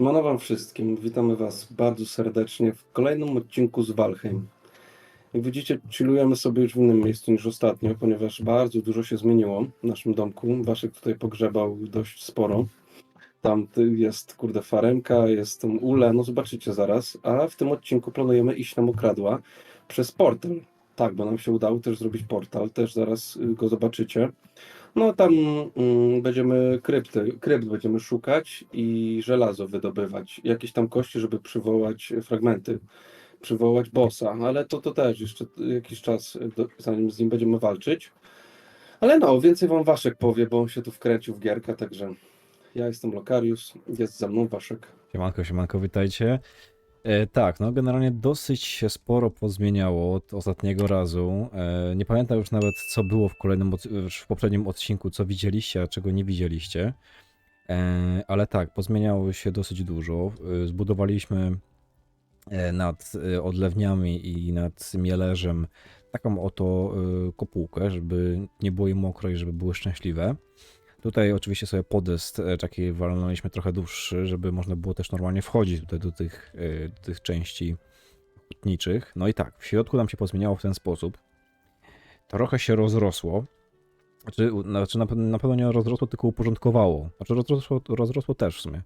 Mano wam wszystkim, witamy was bardzo serdecznie w kolejnym odcinku z Valheim. Jak widzicie, chillujemy sobie już w innym miejscu niż ostatnio, ponieważ bardzo dużo się zmieniło w naszym domku. Waszek tutaj pogrzebał dość sporo. Tam jest, kurde, faremka, jest tam ule, no zobaczycie zaraz. A w tym odcinku planujemy iść na mokradła przez portal. Tak, bo nam się udało też zrobić portal, też zaraz y, go zobaczycie. No tam mm, będziemy krypty, krypt będziemy szukać i żelazo wydobywać. Jakieś tam kości, żeby przywołać fragmenty, przywołać bossa, ale to, to też jeszcze jakiś czas, do, zanim z nim będziemy walczyć. Ale no, więcej wam Waszek powie, bo on się tu wkręcił w gierkę, także ja jestem Lokarius, jest ze mną Waszek. Siemanko, siemanko, witajcie. E, tak, no generalnie dosyć się sporo pozmieniało od ostatniego razu. E, nie pamiętam już nawet, co było w kolejnym, w poprzednim odcinku, co widzieliście, a czego nie widzieliście. E, ale tak, pozmieniało się dosyć dużo. Zbudowaliśmy nad odlewniami i nad mielerzem taką oto kopułkę, żeby nie było im mokro i żeby były szczęśliwe. Tutaj oczywiście sobie podest e, taki walnęliśmy trochę dłuższy, żeby można było też normalnie wchodzić tutaj do tych, e, do tych części hutniczych. No i tak, w środku nam się pozmieniało w ten sposób. Trochę się rozrosło. Znaczy, znaczy na, na pewno nie rozrosło, tylko uporządkowało. Znaczy rozrosło, rozrosło też w sumie.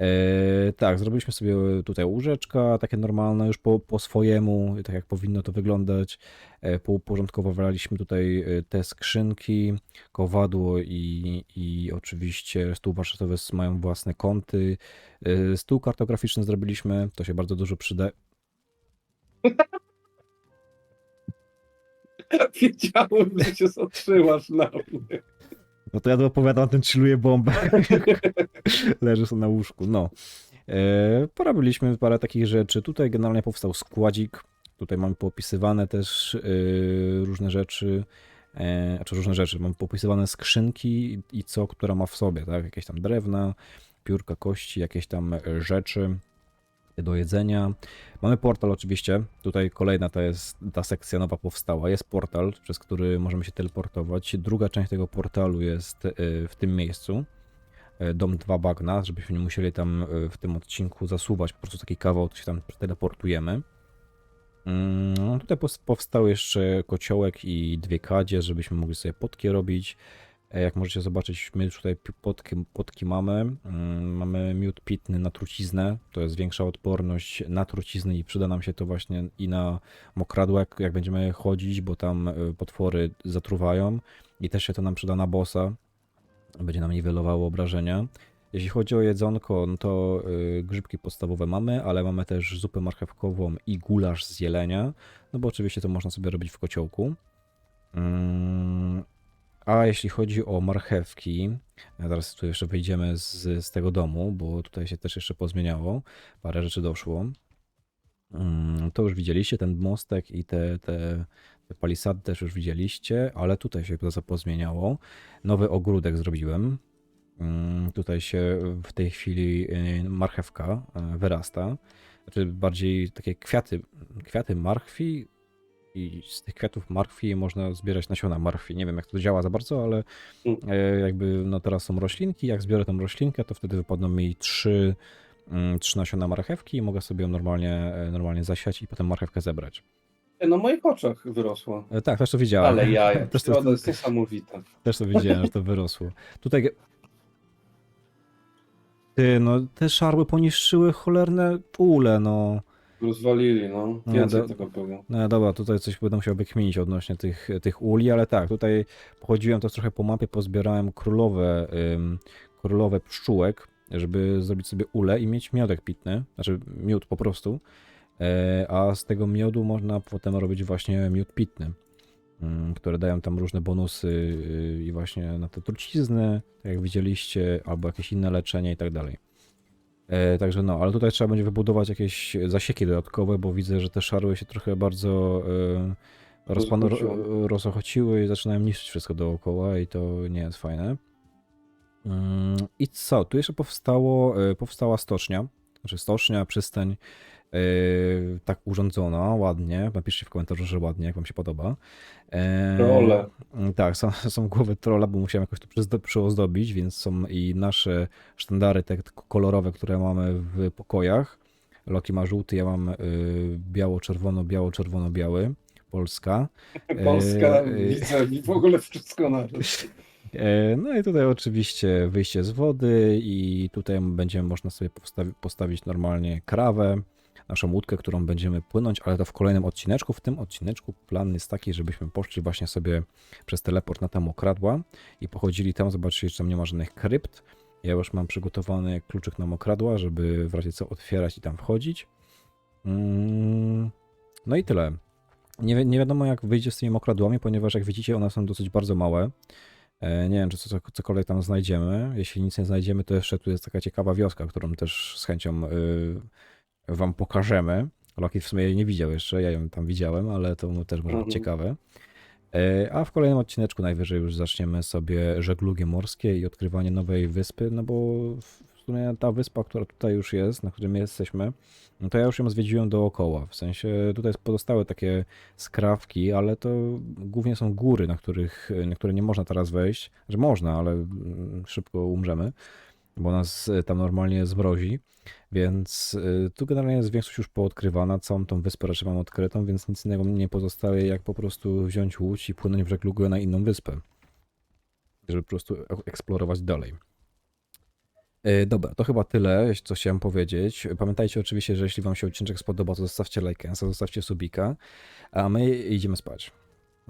E, tak, zrobiliśmy sobie tutaj łóżeczka, takie normalne, już po, po swojemu, tak jak powinno to wyglądać. E, pouporządkowywaliśmy tutaj e, te skrzynki, kowadło i, i oczywiście stół warsztatowy mają własne kąty. E, Stół kartograficzny zrobiliśmy, to się bardzo dużo przyda. Wiedziałem, że się zatrzymasz na mnie. No to ja tu opowiadam, ten chilluje bombę. Leży sobie na łóżku, no. E, porobiliśmy parę takich rzeczy. Tutaj generalnie powstał składzik. Tutaj mamy poopisywane też e, różne rzeczy. E, znaczy różne rzeczy. Mam popisywane skrzynki i, i co, która ma w sobie, tak? Jakieś tam drewna, piórka kości, jakieś tam rzeczy do jedzenia. Mamy portal oczywiście. Tutaj kolejna to jest ta sekcja nowa powstała. Jest portal, przez który możemy się teleportować. Druga część tego portalu jest y, w tym miejscu. Y, Dom 2 bagna, żebyśmy nie musieli tam y, w tym odcinku zasuwać po prostu taki kawał, to się tam teleportujemy. Mm, no Tutaj powstał jeszcze kociołek i dwie kadzie, żebyśmy mogli sobie potki robić. E, Jak możecie zobaczyć, my już tutaj potki, potki mamy. Mm, Mamy miód pitny na truciznę. To jest większa odporność na trucizny i przyda nam się to właśnie i na mokradła, jak, jak będziemy chodzić, bo tam y, potwory zatruwają. I też się to nam przyda na bossa. Będzie nam niwelowało obrażenia. Jeśli chodzi o jedzonko, no to y, grzybki podstawowe mamy, ale mamy też zupę marchewkową i gulasz z jelenia. No bo oczywiście to można sobie robić w kociołku. A jeśli chodzi o marchewki, a teraz tu jeszcze wyjdziemy z, z tego domu, bo tutaj się też jeszcze pozmieniało. Parę rzeczy doszło. Mm, To już widzieliście, ten mostek i te, te, te palisady też już widzieliście, ale tutaj się to pozmieniało. Nowy ogródek zrobiłem. Mm, Tutaj się w tej chwili y, marchewka y, wyrasta. Znaczy bardziej takie kwiaty, kwiaty marchwi i z tych kwiatów marchwi można zbierać nasiona marchwi. Nie wiem jak to działa za bardzo, ale Mm. e, jakby no teraz są roślinki. Jak zbiorę tą roślinkę, to wtedy wypadną mi trzy, mm, trzy nasiona marchewki i mogę sobie ją normalnie, e, normalnie zasiać i potem marchewkę zebrać. E, Na moich oczach wyrosło. Tak, też to widziałem. Ale jaja, też, to, przyroda jest niesamowita. też to widziałem, że to wyrosło. Tutaj. Ty, no te szarły poniszczyły cholerne ule, no. Rozwalili, no. No, Więcej do- tego było. No dobra, tutaj coś będę musiał wykminić odnośnie tych, tych uli, ale tak, tutaj pochodziłem też trochę po mapie, pozbierałem królowe, ym, królowe pszczółek, żeby zrobić sobie ule i mieć miodek pitny, znaczy miód po prostu, e, a z tego miodu można potem robić właśnie miód pitny, ym, które dają tam różne bonusy y, i właśnie na te trucizny, tak jak widzieliście, albo jakieś inne leczenie i tak dalej. E, Także no, ale tutaj trzeba będzie wybudować jakieś zasieki dodatkowe, bo widzę, że te szarły się trochę bardzo e, rozpan- Rozochociły. ro- rozochociły i zaczynają niszczyć wszystko dookoła i to nie jest fajne. Mm, I co? Tu jeszcze powstało, e, powstała stocznia. znaczy stocznia, przystań, yy, tak urządzona, ładnie. Napiszcie w komentarzu, że ładnie, jak wam się podoba. Eee, Trolle. Tak, są, są głowy trolla, bo musiałem jakoś to przyozdobić, więc są i nasze sztandary te kolorowe, które mamy w pokojach. Loki ma żółty, ja mam y, biało-czerwono, biało-czerwono-biały. Polska. Polska, widzę i w ogóle wszystko. E, No i tutaj oczywiście wyjście z wody i tutaj będziemy można sobie postawi- postawić normalnie krawę, naszą łódkę, którą będziemy płynąć, ale to w kolejnym odcineczku. W tym odcineczku plan jest taki, żebyśmy poszli właśnie sobie przez teleport na tam okradła i pochodzili tam, zobaczyli, że tam nie ma żadnych krypt. Ja już mam przygotowany kluczyk na mokradła, żeby w razie co otwierać i tam wchodzić. Mm, No i tyle. Nie, wi- nie wiadomo jak wyjdzie z tymi mokradłami, ponieważ jak widzicie one są dosyć bardzo małe. E, Nie wiem, czy co, cokolwiek tam znajdziemy. Jeśli nic nie znajdziemy, to jeszcze tu jest taka ciekawa wioska, którą też z chęcią y, wam pokażemy. Loki w sumie jej nie widział jeszcze, ja ją tam widziałem, ale to mu też może być Mhm. ciekawe. E, A w kolejnym odcineczku najwyżej już zaczniemy sobie żeglugie morskie i odkrywanie nowej wyspy, no bo w sumie ta wyspa, która tutaj już jest, na którym jesteśmy, no to ja już ją zwiedziłem dookoła. W sensie tutaj pozostały takie skrawki, ale to głównie są góry, na, których, na które nie można teraz wejść. Że można, ale mm, szybko umrzemy, bo nas y, tam normalnie zmrozi. Więc y, tu generalnie jest większość już poodkrywana. Całą tą wyspę raczej mam odkrytą, więc nic innego nie pozostaje, jak po prostu wziąć łódź i płynąć w żeglugę na inną wyspę. Żeby po prostu e- eksplorować dalej. E, Dobra, to chyba tyle, co chciałem powiedzieć. Pamiętajcie oczywiście, że jeśli Wam się odcinek spodobał, to zostawcie lajka, zostawcie subika, a my idziemy spać.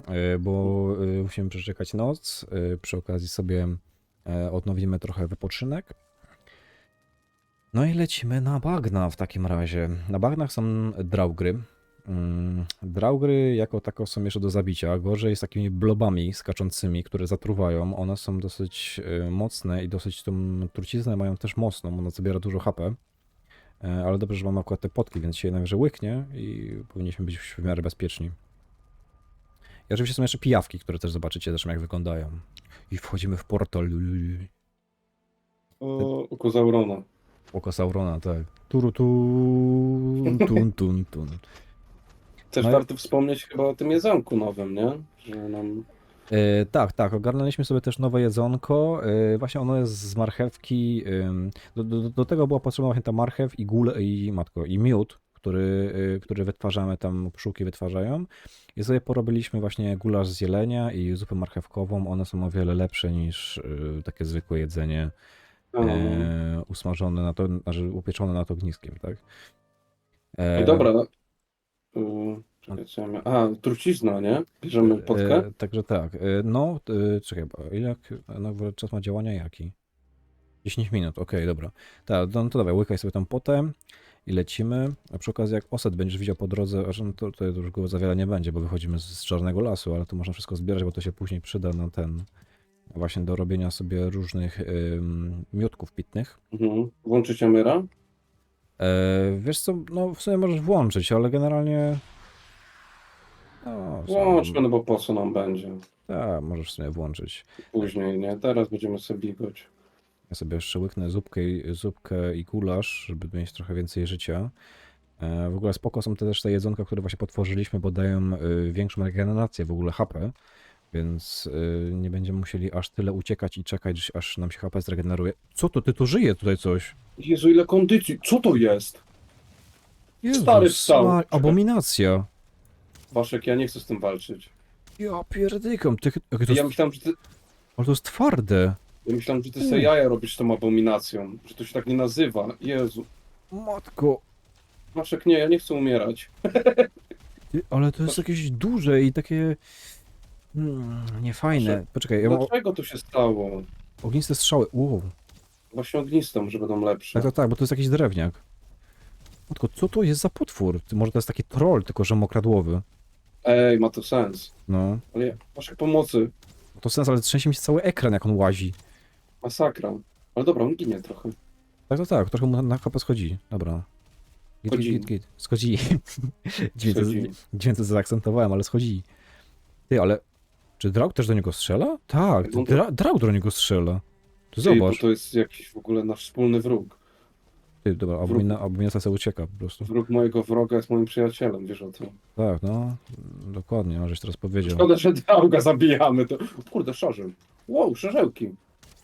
E, Bo e, musimy przeczekać noc. e, Przy okazji sobie e, odnowimy trochę wypoczynek. No i lecimy na bagna w takim razie. Na bagnach są draugry. Mm, Draugry jako tako są jeszcze do zabicia. Gorzej z takimi blobami skaczącymi, które zatruwają. One są dosyć y, mocne i dosyć tą truciznę mają też mocną. Ona zabiera dużo HP. E, Ale dobrze, że mamy akurat te potki, więc się najwyżej łyknie i powinniśmy być w miarę bezpieczni. I oczywiście są jeszcze pijawki, które też zobaczycie zresztą jak wyglądają. I wchodzimy w portal. O, oko Zaurona. Oko Saurona, tak. Turu tun, tun, tun, tun. Też No i- warto wspomnieć chyba o tym jedzonku nowym, nie? Że nam... E, tak, tak, ogarnęliśmy sobie też nowe jedzonko. E, właśnie ono jest z marchewki. ym, do, do, do tego była potrzebna właśnie ta marchew i gól i matko, i miód, który, y, który wytwarzamy tam, pszczółki wytwarzają. I sobie porobiliśmy właśnie gulasz z jelenia i zupę marchewkową. One są o wiele lepsze niż y, takie zwykłe jedzenie no. e, usmażone na to, znaczy upieczone nad ogniskiem, tak? E, dobra. Miałem? A, trucizna, nie? Bierzemy? E, także tak. E, no, e, czekaj, ile no, czas ma działania jaki? 10 minut, okej, dobra. Tak, no to dawaj, łykaj sobie tam potę i lecimy. A przy okazji, jak oset będziesz widział po drodze, no to, to już go za wiele nie będzie, bo wychodzimy z, z czarnego lasu, ale to można wszystko zbierać, bo to się później przyda na ten, właśnie do robienia sobie różnych ym, miódków pitnych. Mhm. Włączyć Amyra? E, wiesz co, no w sumie możesz włączyć, ale generalnie... No, Włączmy, no bo po co nam będzie? Tak, możesz w sumie włączyć. Później, nie? Teraz będziemy sobie biegać. Ja sobie jeszcze łyknę zupkę, i- zupkę i gulasz, żeby mieć trochę więcej życia. E, W ogóle spoko są te też te jedzonka, które właśnie potworzyliśmy, bo dają y, większą regenerację w ogóle HP, więc y, nie będziemy musieli aż tyle uciekać i czekać, aż nam się HP zregeneruje. Co to? Ty tu żyje tutaj coś? Jezu, ile kondycji! Co to jest? Stary wstał. Abominacja. Waszek, ja nie chcę z tym walczyć. Ja pierdykam. Ty, jakie to Ja jest, myślałem, że ty, ale to jest twarde. Ja myślałem, że ty sobie jaja robisz tą abominacją. Że to się tak nie nazywa. Jezu. Matko. Waszek, nie, ja nie chcę umierać. Ty, ale to jest jakieś duże i takie... Mm, niefajne. Poczekaj, ja mam Dlaczego to się stało? ogniste strzały. Wow. Właśnie ognistą, że będą lepsze. Tak, tak, tak, bo to jest jakiś drewniak. Matko, co to jest za potwór? Ty, może to jest taki troll, tylko że mokradłowy. Ej, ma to sens. No. Ale ja, Waszek, pomocy. To sens, ale trzęsie mi się cały ekran, jak on łazi. Masakra. Ale dobra, on ginie trochę. Tak, tak, tak, trochę mu na HP schodzi. Dobra. Git, Schodzi. git, git. Schodzi. To, Schodzi. to zaakcentowałem, ale schodzi. Ty, ale... Czy Draug też do niego strzela? Tak, No dra, Draug do niego strzela. Tu Ty, bo zobacz. to jest jakiś w ogóle nasz wspólny wróg. Ty, dobra, abomina, abominacja sobie ucieka po prostu. Wróg mojego wroga jest moim przyjacielem, wiesz o tym. Tak, no, dokładnie, żeś teraz powiedział. Szkoda, że drauga zabijamy. To... Kurde, szarzeł. Wow, szarzełki.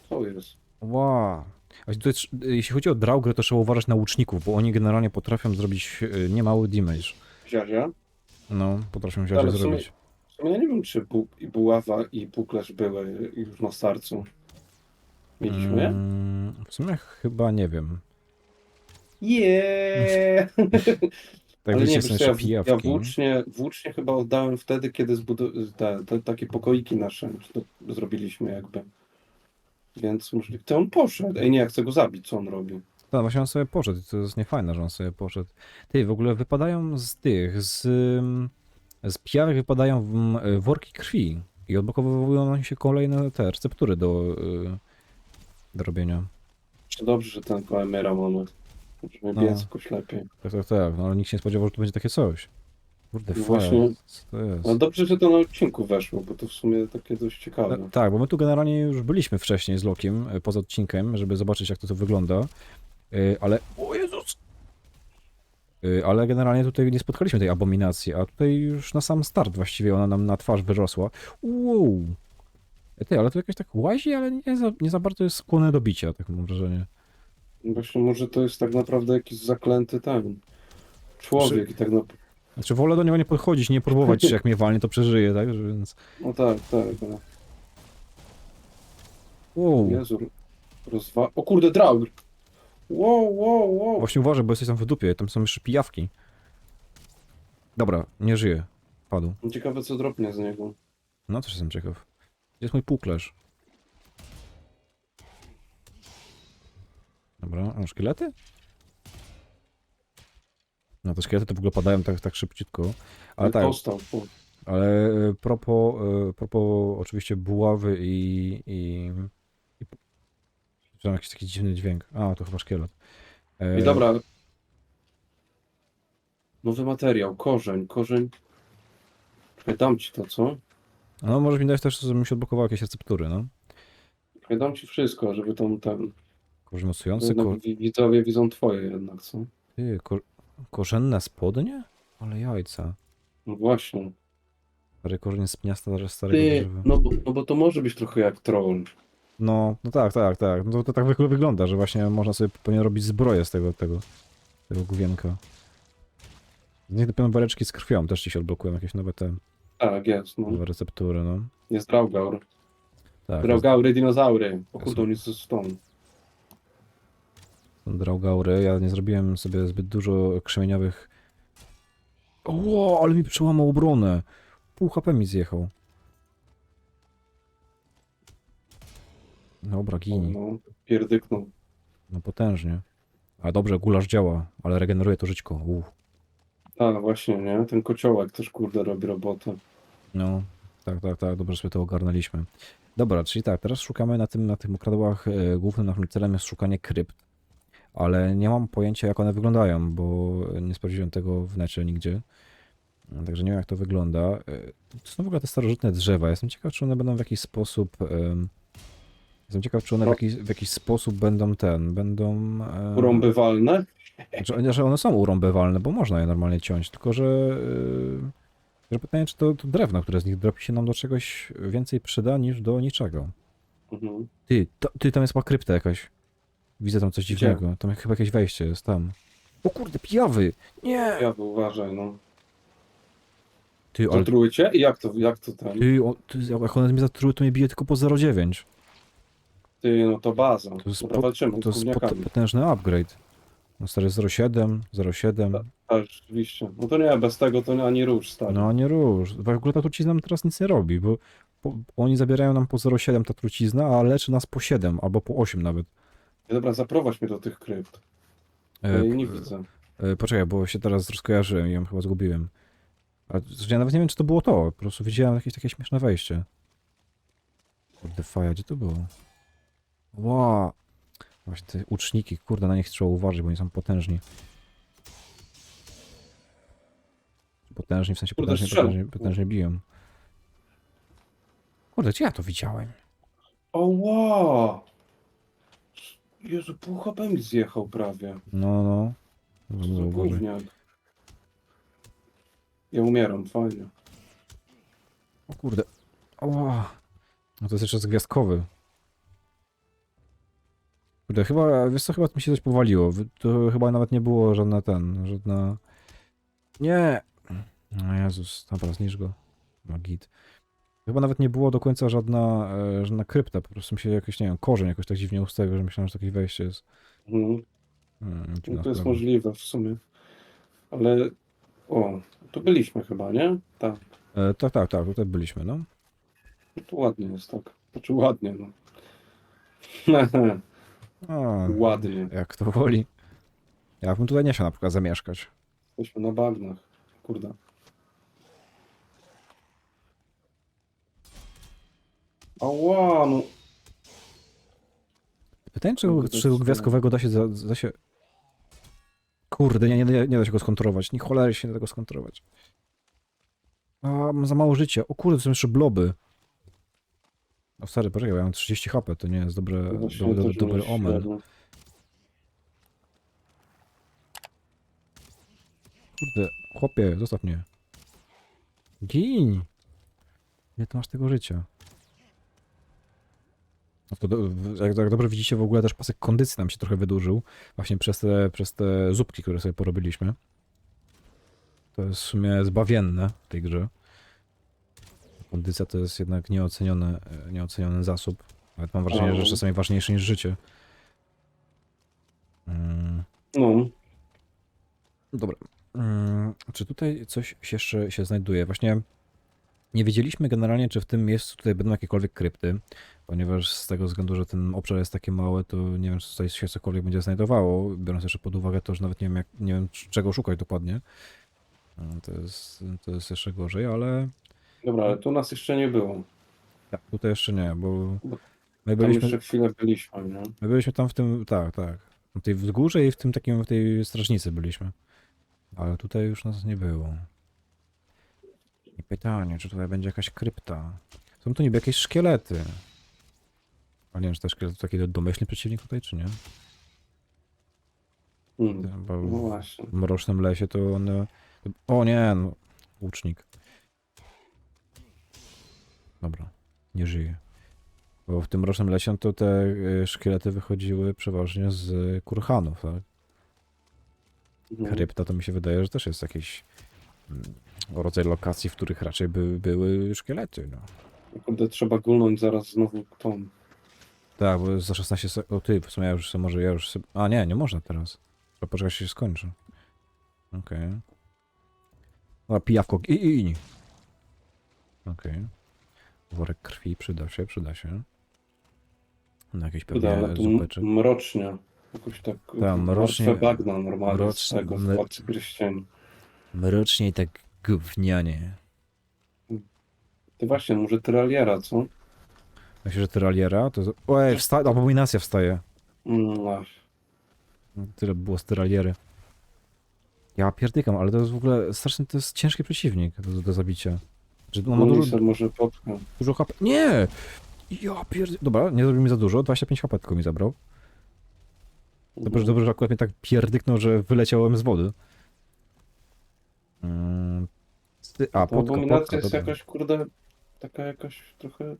Co jest? Wow. A tutaj, trz- jeśli chodzi o Draugr, to trzeba uważać na łuczników, bo oni generalnie potrafią zrobić y, niemały damage. Ziazia? No, potrafią Ale źle w sumie- zrobić. W sumie ja nie wiem, czy bu i buława i puklerz były już na starcu. Mieliśmy je? Mm, w sumie chyba nie wiem. Yeah! Tak Ale wiecie, nie, wiesz co, jeszcze ja, pijawki. ja włócznie, włócznie chyba oddałem wtedy, kiedy zbudu- te, te takie pokoiki nasze zrobiliśmy jakby. Więc możliwe. To on poszedł. Ej, nie, ja chcę go zabić, co on robi. Tak, właśnie on sobie poszedł. To jest niefajne, że on sobie poszedł. Ty, w ogóle wypadają z tych, z, ym, z pijawek wypadają w, y, worki krwi i odblokowują nam się kolejne te receptury do, y, do robienia. Czy dobrze, że ten KMR mamy. Możemy No. biec jakoś lepiej. Tak, tak, tak, no ale nikt się nie spodziewał, że to będzie takie coś. Kurde, No właśnie. Co to jest? Ale dobrze, że to na odcinku weszło, bo to w sumie takie dość ciekawe. E, Tak, bo my tu generalnie już byliśmy wcześniej z Lokiem, e, poza odcinkiem, żeby zobaczyć jak to, to wygląda. E, Ale. O Jezus! E, Ale generalnie tutaj nie spotkaliśmy tej abominacji, a tutaj już na sam start właściwie ona nam na twarz wyrosła. Wow! E, Ty, ale to jakoś tak łazi, ale nie za, nie za bardzo jest skłonne do bicia, tak mam wrażenie. Właśnie może to jest tak naprawdę jakiś zaklęty ten człowiek i tak na... Znaczy wolę do niego nie podchodzić, nie próbować, jak mnie walnie, to przeżyje, tak? Że Więc... No tak, tak. No. Wow! Jezu, rozwa... O kurde, draug! Wow, wow, wow! Właśnie uważaj, bo jesteś tam w dupie, tam są jeszcze pijawki. Dobra, nie żyje. Padł. Ciekawe co dropnie z niego. No też jestem ciekaw. Gdzie jest mój puklerz? Dobra, a szkielety? No te szkielety to w ogóle padają tak, tak szybciutko. Ale tak, Dostał. Ale e, propos, e, oczywiście buławy i... i, i jakiś taki dziwny dźwięk. A, to chyba szkielet. E, I dobra. Nowy materiał, korzeń, korzeń. Czekaj, dam ci to, co? No może mi dać też, żebym się odblokował jakieś receptury, no. Czekaj, dam ci wszystko, żeby tą ten... Korzeń mocujący, Jednak ko... wi- widzowie widzą twoje jednak, co? Ty, ko... korzenne spodnie? Ale jajca. No właśnie. Stary korzeń z pniasta starego Ty, drzewa. no bo, no bo to może być trochę jak troll. No, no tak, tak, tak. No to, to tak wygląda, że właśnie można sobie pewnie robić zbroję z tego, tego, tego główienka. Z nich dopiero beleczki z krwią też ci się odblokują, jakieś nowe te, Tak, jest, no. nowe receptury, no. Jest Draugaur. Tak, Draugaury, dinozaury. O kurde, on jest ze stone. są draugaury. Ja nie zrobiłem sobie zbyt dużo krzemieniowych... O, ale mi przełamał obronę. Pół HP mi zjechał. Dobra, gini. No, pierdyknął. No potężnie. Ale dobrze, gulasz działa, ale regeneruje to żyćko. Uff. Tak, właśnie, nie? Ten kociołek też, kurde, robi robotę. No, tak, tak, tak, dobrze sobie to ogarnęliśmy. Dobra, czyli tak, teraz szukamy na tym, na tych mokradłach, e, głównym naszym celem jest szukanie krypt, ale nie mam pojęcia jak one wyglądają, bo nie sprawdziłem tego w necie nigdzie, także nie wiem jak to wygląda. E, To są w ogóle te starożytne drzewa, jestem ciekaw czy one będą w jakiś sposób, em, jestem ciekaw czy one w No. jakiś, w jakiś sposób będą ten, będą... Urąbywalne? Znaczy, że one są urąbywalne, bo można je normalnie ciąć, tylko że, yy, że pytanie, czy to, to drewno, które z nich dropi się nam do czegoś więcej przyda niż do niczego. Mhm. Ty, to, ty tam jest chyba krypta jakaś. Widzę tam coś Gdzie? dziwnego. Tam chyba jakieś wejście jest tam. O kurde, pijawy! Nie! Ja uważaj, no. Ty, ale Zatruły cię? I jak to, jak to ten? ty, o, ty, jak one mnie zatruły, to mnie bije tylko po 0,9. Ty, no to baza. To jest, Dobra, po, walczymy to z jest pot, gówniakami. potężny upgrade. No stary 0,7, 0,7. Tak. Tak, rzeczywiście. No to nie, bez tego to ani rusz, stary. No nie róż. W ogóle ta trucizna nam teraz nic nie robi, bo po, oni zabierają nam po 0,7 ta trucizna, a leczy nas po 7 albo po 8 nawet. Dobra, zaprowadź mnie do tych krypt. Ja E, jej nie p- widzę. e, poczekaj, bo się teraz rozkojarzyłem i ją chyba zgubiłem. A, ja nawet nie wiem, czy to było to. Po prostu widziałem jakieś takie śmieszne wejście. Kurde, faja, gdzie to było? Ła! Właśnie te uczniki, kurde, na nich trzeba uważać, bo oni są potężni. Potężni, w sensie Kurde, potężnie, strzel. potężnie, potężnie biją. Kurde, gdzie ja to widziałem? O, wow! Jezu, pół HP mi zjechał prawie. No, no. Co za Zauważyj. gówniak. Ja umieram, fajnie. O kurde. O. No to jest jeszcze gwiazdkowy. Kurde, chyba, wiesz co, chyba mi się coś powaliło. Wy- To chyba nawet nie było żadna ten, żadna... Nie! No Jezus, dobra, zniszcz go. No git. Chyba nawet nie było do końca żadna, e, żadna krypta, po prostu mi się jakoś, nie wiem, korzeń jakoś tak dziwnie ustawił, że myślałem, że takie wejście jest. Mhm. Hmm, No to jest sprawa. możliwe w sumie. Ale. O, tu byliśmy chyba, nie? Tak. E, tak, tak, tak, tutaj byliśmy, no. No to ładnie jest, tak. Znaczy ładnie, no. A, ładnie. jak to woli. Ja bym tutaj nie chciał na przykład zamieszkać. Jesteśmy na bagnach. Kurde. Ała, no. Pytanie, czy, czy gwiazdkowego da się, za- da się... Kurde, nie, nie, nie da się go skontrolować. Ni cholery się nie da go skontrolować. A, mam za mało życia. O kurde, to są jeszcze bloby. O stary, poczekaj, ja mam 30 HP, to nie jest dobre, Właśnie dobry, dobry, też dobry omen. średnio. Kurde, chłopie, zostaw mnie. Gin! Ile ty masz tego życia? No jak, dobrze widzicie, w ogóle też pasek kondycji nam się trochę wydłużył. Właśnie przez te, przez te zupki, które sobie porobiliśmy. To jest w sumie zbawienne w tej grze. Kondycja to jest jednak nieoceniony, nieoceniony zasób. Nawet mam wrażenie, że No. czasami ważniejszy niż życie. Mm. No, Dobra. Mm, Czy tutaj coś jeszcze się znajduje? Właśnie nie wiedzieliśmy generalnie, czy w tym miejscu tutaj będą jakiekolwiek krypty, ponieważ z tego względu, że ten obszar jest taki mały, to nie wiem, czy tutaj się cokolwiek będzie znajdowało, biorąc jeszcze pod uwagę to, że nawet nie wiem, jak, nie wiem czego szukać dokładnie. Mm, To jest, to jest jeszcze gorzej, ale dobra, ale tu nas jeszcze nie było. tak, tutaj jeszcze nie, bo my Tam byliśmy, jeszcze chwilę byliśmy, nie? my byliśmy tam w tym, tak, tak, w tej wzgórze i w tym takim, w tej strażnicy byliśmy. Ale tutaj już nas nie było. I pytanie, czy tutaj będzie jakaś krypta? Są tu niby jakieś szkielety. Ale nie wiem, czy te szkielety to taki domyślny przeciwnik tutaj, czy nie? Hmm. Bo No w właśnie. mrocznym lesie to one... O nie, no. Łucznik. Dobra, nie żyje. Bo w tym mrocznym lesie to te y, szkielety wychodziły przeważnie z kurhanów, tak? Mhm. Krypta to mi się wydaje, że też jest jakiś mm, rodzaj lokacji, w których raczej by, były szkielety. No. Kurde, trzeba gulnąć zaraz znowu tą. Tak, bo za 16 sekund. O ty, w sumie ja już może, ja już sobie... A nie, nie można teraz. Trzeba poczekać, się skończy. Okej. Okay. A pijawko, i, i, i. Okej. Worek krwi, przyda się, przyda się. Na jakieś Kurde, ale m- zupeczek. mrocznie. Jakoś tak. Tak, mrocznie- martwe bagna normalnie mrocznie- z tego władcy pierścieni. Mrocznie i tak gównianie. Ty właśnie, może tyraliera, co? Myślę, że tyraliera to... Ojej, wsta... abominacja wstaje. Ach. Tyle było z tyraliery. Ja pierdykam, ale to jest w ogóle strasznie, to jest ciężki przeciwnik do, do zabicia. Że on ma No, dużo, może popcham. dużo HP. Nie! Ja pierd... Dobra, nie zrobił mi za dużo, 25 HP tylko mi zabrał. Dobrze, dobrze, że akurat mnie tak pierdyknął, że wyleciałem z wody. Mm, sty- A, abominacja podka, jest dobra. jakaś, kurde, taka jakaś trochę...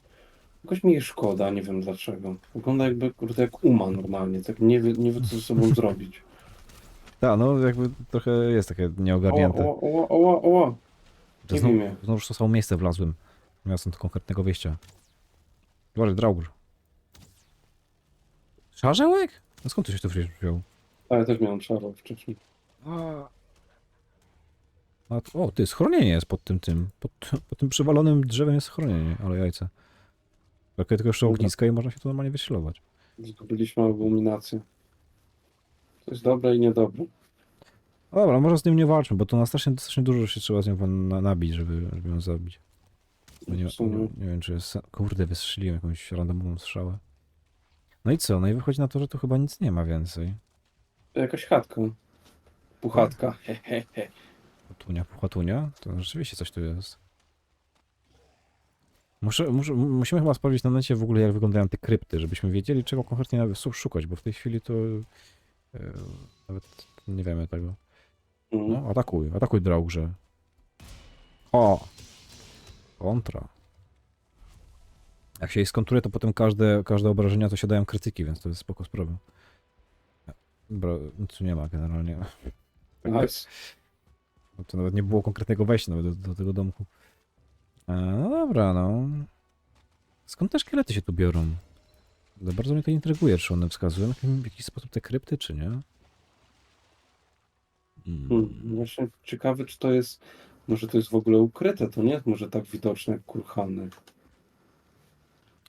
Jakoś mi jej szkoda, nie wiem dlaczego. Wygląda jakby, kurde, jak uma normalnie, tak nie wie, nie wie co ze sobą zrobić. Tak, no jakby trochę jest takie Oła, nieogarnięte. oła, oła, oła, oła. Nie znowu, wiem. znowu w to samo miejsce wlazłem. Nie miałem stąd konkretnego wyjścia. Uważaj, Draugr. Szarzełek? No skąd ty się tu wziął? Ale też miałem czaro wcześniej. A, o, ty, schronienie jest pod tym, tym. Pod, pod tym przywalonym drzewem jest schronienie, ale jajce. Takie tylko jeszcze ogniska i można się tu normalnie wyślować. Zgubiliśmy abominację. To jest dobre i niedobre. No Dobra, może z nim nie walczmy, bo to na strasznie, strasznie dużo się trzeba z nią na, nabić, żeby, żeby ją zabić. Bo nie, nie, nie wiem, czy jest... Kurde, wystrzeliłem jakąś randomową strzałę. No i co? No i wychodzi na to, że tu chyba nic nie ma więcej. Jakaś chatka. Puchatka. He, he, he. Puchatunia, puchatunia? To rzeczywiście coś tu jest. Muszę, muszę, musimy chyba sprawdzić na necie w ogóle, jak wyglądają te krypty, żebyśmy wiedzieli, czego konkretnie nawet szukać, bo w tej chwili to e, nawet nie wiemy tego. Mm. No, atakuj, atakuj draugrze. O! Kontra. Jak się jej skontruje, to potem każde, każde obrażenia to się dają krytyki, więc to jest spoko sprawa. Dobra, nic tu nie ma generalnie. Nice. No To nawet nie było konkretnego wejścia nawet do, do tego domku. E, no dobra, no. Skąd te szkielety się tu biorą? No bardzo mnie to intryguje, czy one wskazują w jakiś sposób te krypty, czy nie? Mm. Mm. Właśnie ciekawe, czy to jest. Może to jest w ogóle ukryte, to nie jest może tak widoczne jak kurhany.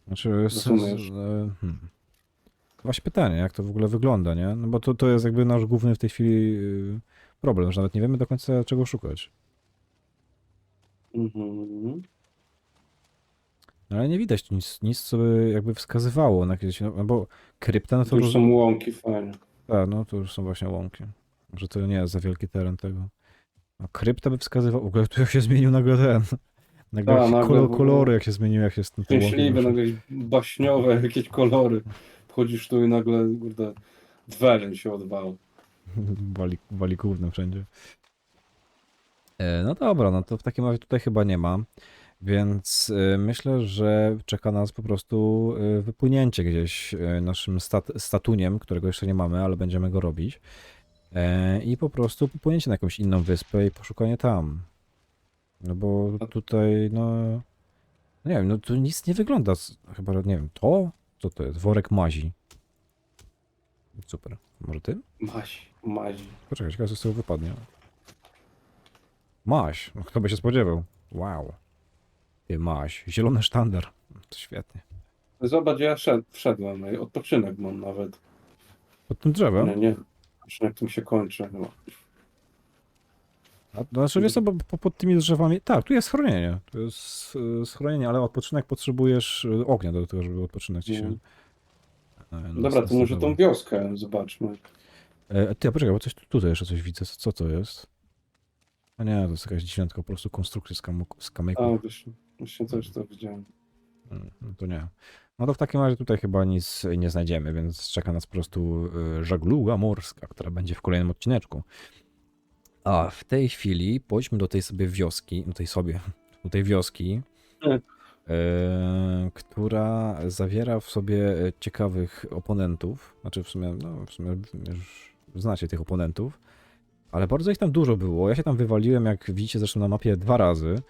Znaczy, Rozumiesz. e, hmm. Właśnie pytanie, jak to w ogóle wygląda, nie? No bo to, to jest jakby nasz główny w tej chwili y, problem, że nawet nie wiemy do końca czego szukać. Mhm. Ale nie widać tu nic, nic co by jakby wskazywało na jakieś, no bo krypta, no to... To już są łąki fajne. Tak, no to już są właśnie łąki. Że to nie jest za wielki teren tego. A krypta by wskazywała, w ogóle tu jak się zmienił nagle ten... Nagle się nagle kolor, kolory jak się zmieniły, jak się z tym Szczęśliwe, nagle baśniowe jakieś kolory. Wchodzisz tu i nagle, kurde, dweleń się odwala. wali, wali gównem wszędzie. E, No dobra, no to w takim razie tutaj chyba nie ma, więc e, myślę, że czeka nas po prostu e, wypłynięcie gdzieś naszym stat statuniem, którego jeszcze nie mamy, ale będziemy go robić. I po prostu popłynięcie na jakąś inną wyspę i poszukanie tam. No bo tutaj, no... no Nie wiem, no tu nic nie wygląda. Chyba, nie wiem, to? Co to jest? Worek mazi. Super. Może ty? Mazi, mazi. Poczekaj, ciekawe co z tego wypadnie. Maś, no kto by się spodziewał? Wow. Ty maś, zielony sztandar. To świetnie. Zobacz, ja szed, wszedłem, ej, odpoczynek mam nawet. Pod tym drzewem? Nie, nie. Odpoczynek tym się kończy. No. A, to znaczy, wiesz co, bo po, pod tymi drzewami... Tak, tu jest schronienie. Tu jest y, schronienie, ale odpoczynek potrzebujesz y, ognia do tego, żeby odpoczynek ci się... Mhm. e, no, Dobra, to może zdecydował. tą wioskę zobaczmy. E, ty, a poczekaj, bo coś tu- tutaj jeszcze coś widzę. Co to jest? A nie, to jest jakaś dziesiątka, po prostu konstrukcja z, kamu, z A, kamyków. właśnie, właśnie też to widziałem. Mm, No to nie. No to w takim razie tutaj chyba nic nie znajdziemy, więc czeka nas po prostu y, żagluga morska, która będzie w kolejnym odcineczku. A w tej chwili pójdźmy do tej sobie wioski, do tej sobie, do tej wioski, Mm. e, która zawiera w sobie ciekawych oponentów. Znaczy w sumie, no w sumie już znacie tych oponentów, ale bardzo ich tam dużo było. Ja się tam wywaliłem, jak widzicie zresztą na mapie dwa razy.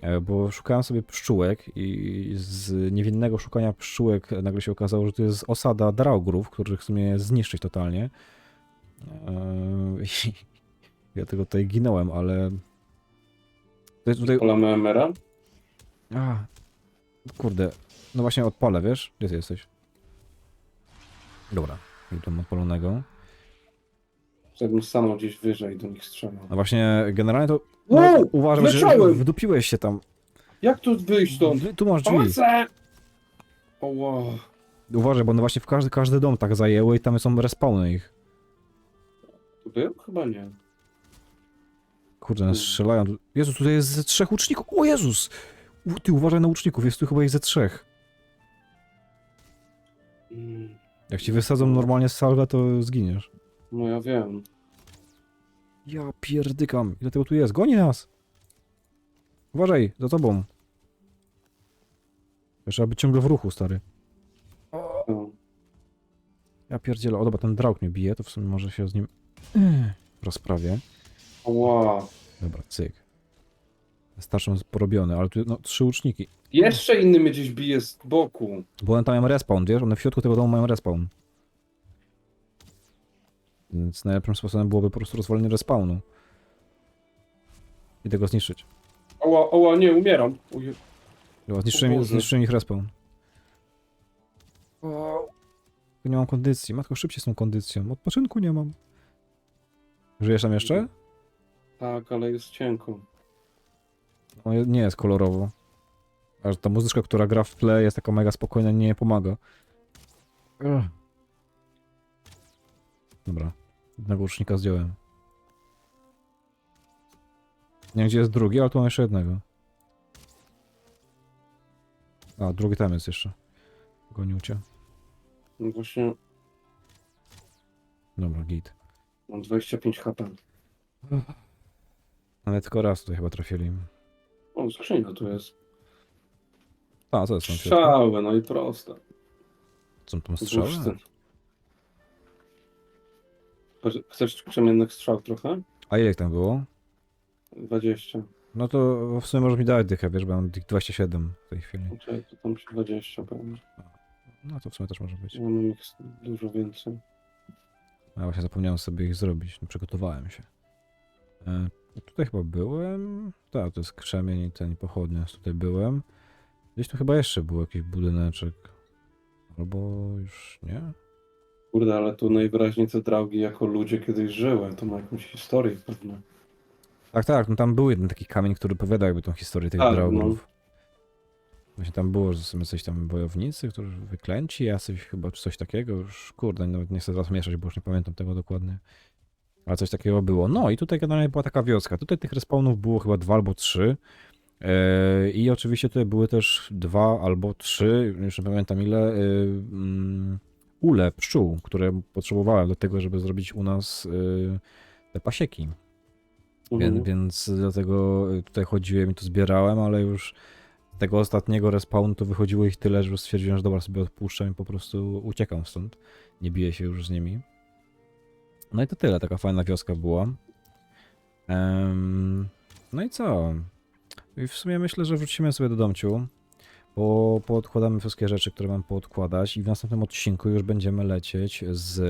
E, Bo szukałem sobie pszczółek i z niewinnego szukania pszczółek nagle się okazało, że to jest osada draugrów, których w sumie zniszczyć totalnie. I ja tego tutaj ginąłem, ale... To jest tutaj... Polamy Emera? A, kurde, no właśnie odpalę, wiesz? Gdzie ty jesteś? Dobra, i tam odpalonego. Żebym stanął gdzieś wyżej do nich strzelał. No właśnie, generalnie to... Wow, No, uważam, że leciałem! wdupiłeś się tam. Jak tu wyjść stąd? Tu masz drzwi. Pomocy! Uważaj, bo one właśnie w każdy, każdy dom tak zajęły i tam są respawny ich. Tu był? Chyba nie. Kurde, one strzelają. tu- Jezus, tutaj jest ze trzech łuczników. O Jezus! U, Ty uważaj na łuczników, jest tu chyba ich ze trzech. Mm, Jak ci wysadzą normalnie salwę, to zginiesz. No ja wiem. Ja pierdykam. Ile tego tu jest? Goni nas! Uważaj, za tobą. Trzeba być ciągle w ruchu, stary. No. Ja pierdzielę. O, dobra, ten drauk mnie bije, to w sumie może się z nim rozprawię. Dobra, cyk. Starszą porobione, ale tu no, trzy łuczniki. Jeszcze inny mnie gdzieś bije z boku. Bo one tam mają respawn, wiesz? One w środku tego domu mają respawn. Więc najlepszym sposobem byłoby po prostu rozwalenie respawnu. I tego zniszczyć. Oła, oła, nie, umieram. Dobra, Zniszczyłem, Boże. zniszczyłem ich respawn. Nie mam kondycji. Matko, szybciej z tą kondycją. Odpoczynku nie mam. Żyjesz tam jeszcze? Tak, ale jest cienko. No, je- nie jest kolorowo. Aż ta muzyczka, która gra w tle jest taka mega spokojna, nie pomaga. Ugh. Dobra. Jednego łucznika zdjąłem. Nie wiem, gdzie jest drugi, ale tu mam jeszcze jednego. A, drugi tam jest jeszcze. Gonił cię. No właśnie Dobra, git. mam 25 HP. Ale tylko raz tutaj chyba trafili. O, skrzynia tu jest. A, co jest tam w środku? Strzały, no i proste. Są tam strzały? Chcesz krzemiennych strzał trochę? A ile ich tam było? 20. No to w sumie możesz mi dać dychę, wiesz, bo mam tych 27 w tej chwili. Czekaj, to tam się 20 pewnie. No to w sumie też może być. Ja mam ich dużo więcej. A właśnie zapomniałem sobie ich zrobić, nie przygotowałem się. E, tutaj chyba byłem. Tak, to jest krzemień i ten pochodnia, tutaj byłem. Gdzieś tu chyba jeszcze był jakiś budyneczek. Albo już nie? Kurde, ale tu najwyraźniej te draugi jako ludzie kiedyś żyły. To ma jakąś historię pewnie. Tak, tak, no tam był jeden taki kamień, który opowiadał jakby tą historię tych Tak, draugów. Właśnie tam było, że są jacyś tam wojownicy, którzy wyklęci, jacyś chyba, czy coś takiego. Już kurde, nawet nie chcę teraz mieszać, bo już nie pamiętam tego dokładnie. Ale coś takiego było. No i tutaj generalnie była taka wioska. Tutaj tych respawnów było chyba dwa albo trzy. Yy, I oczywiście tutaj były też dwa albo trzy, już nie pamiętam ile, yy, mm, ule pszczół, które potrzebowałem do tego, żeby zrobić u nas yy, te pasieki. Mhm. Więc, więc dlatego tutaj chodziłem i to zbierałem, ale już z tego ostatniego respawnu to wychodziło ich tyle, że stwierdziłem, że dobra, sobie odpuszczam i po prostu uciekam stąd. Nie biję się już z nimi. No i to tyle, taka fajna wioska była. Em, no i co? I w sumie myślę, że wrócimy sobie do domciu, bo poodkładamy wszystkie rzeczy, które mam poodkładać i w następnym odcinku już będziemy lecieć z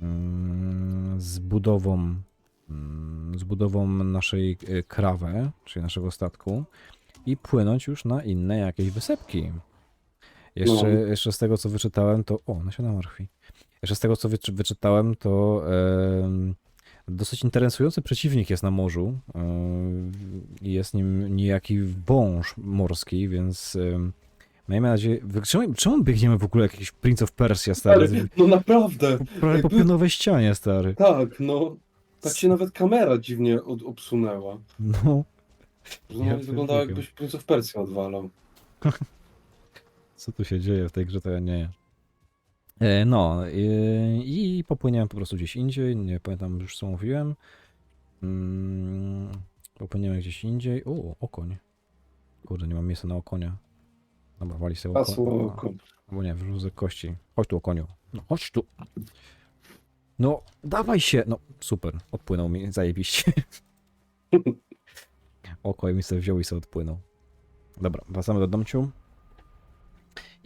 mm, z budową mm, z budową naszej e, krawy, czyli naszego statku i płynąć już na inne jakieś wysepki. Jeszcze, No. jeszcze z tego, co wyczytałem, to... O, nasiona marchwi. Jeszcze z tego, co wyczy, wyczytałem, to em, dosyć interesujący przeciwnik jest na morzu. i jest nim niejaki wąż morski, więc... em, Miejmy nadzieję... Czemu, czemu biegniemy w ogóle jakiś Prince of Persia, stary? Ale, no naprawdę! Prawie po pionowej ścianie, stary. Tak, no. Tak się nawet kamera dziwnie od, obsunęła. No, Że Ja wyglądało jakbyś Prince of Persia odwalał. co tu się dzieje w tej grze, to ja nie. E, no i, i popłynąłem po prostu gdzieś indziej, nie pamiętam już co mówiłem. Mm, popłynąłem gdzieś indziej. O, okoń. Kurde, nie mam miejsca na okonia. Dobra, wali sobie Pasło okonia. oko. Albo nie, wyrzucę kości. Chodź tu, okoniu. No, chodź tu. No, dawaj się. No, super. Odpłynął mi, zajebiście. Oko mi sobie wziął i sobie odpłynął. Dobra, wracamy do domciu.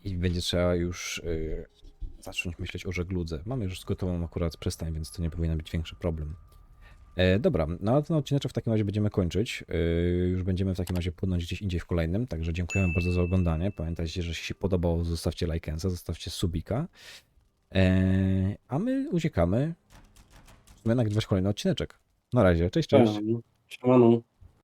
I będzie trzeba już y, zacząć myśleć o żegludze. Mamy już gotową akurat przystań, więc to nie powinien być większy problem. E, dobra, no ale ten odcinek w takim razie będziemy kończyć. E, już będziemy w takim razie płynąć gdzieś indziej w kolejnym, także dziękujemy bardzo za oglądanie. Pamiętajcie, że jeśli się podobało, zostawcie lajkensa, zostawcie subika. E, a my uciekamy. Sumie nagrywać kolejny odcineczek. Na razie, cześć, cześć. Siemano.